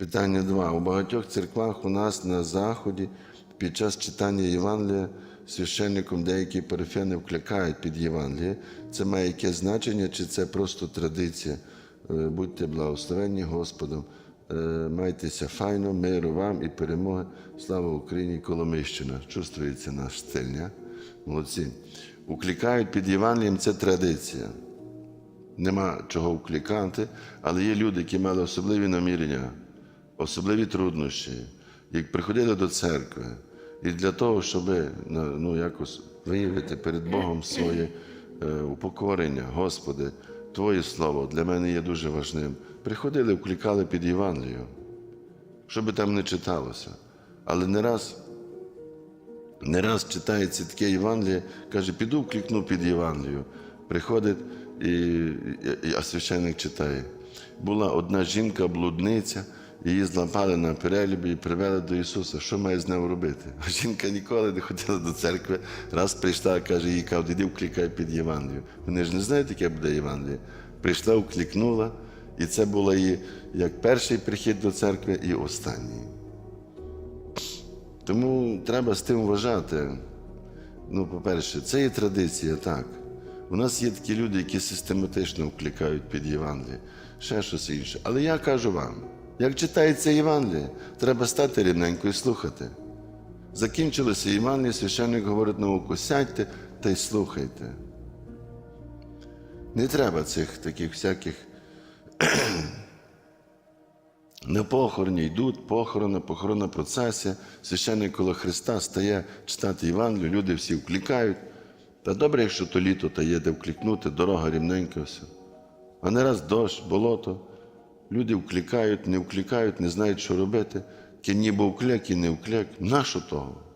Питання 2. У багатьох церквах у нас на Заході під час читання Євангелія священником деякі парафіяни вкликають під Євангеліє. Це має яке значення, чи це просто традиція? Е, Будьте благословенні Господом. Е, Майтеся файно, миру вам і перемоги. Слава Україні, Коломийщина. Чувствується наш стиль, ні? Молодці. Укликають під Євангелієм це традиція. Нема чого вкликати, але є люди, які мали особливі намірення, особливі труднощі, як приходили до церкви. І для того, щоб ну, якось виявити перед Богом своє е, упокорення, Господи, Твоє Слово для мене є дуже важним. Приходили, вкликали під Євангелію, що би там не читалося. Але не раз, не раз читається таке Євангеліє, каже, піду вкликну під Євангелію. Приходить, і, і, а священник читає. Була одна жінка, блудниця, її злапали на перелібі і привели до Ісуса. Що має з нею робити? Жінка ніколи не ходила до церкви. Раз прийшла, каже, їй каже, іди вкликай під Євангелію. Вони ж не знають, яке буде Євангеліє. Прийшла, вкликнула, і це було її як перший прихід до церкви, і останній. Тому треба з тим вважати. Ну, по-перше, це є традиція, так. У нас є такі люди, які систематично вкликають під Євангеліє, ще щось інше. Але я кажу вам, як читається Євангеліє, треба стати рівненько і слухати. Закінчилося Євангеліє, священник говорить науку, сядьте та й слухайте. Не треба цих таких всяких на похороні йдуть, похорона, похоронна процесія, священник коло Христа стає читати Євангелію, люди всі вкликають. Та добре, якщо то літо та є де вкликнути, дорога рівненька все. А не раз дощ, болото. Люди вкликають, не вкликають, не знають, що робити. Ки ніби вкляк і не вкляк. Нащо того?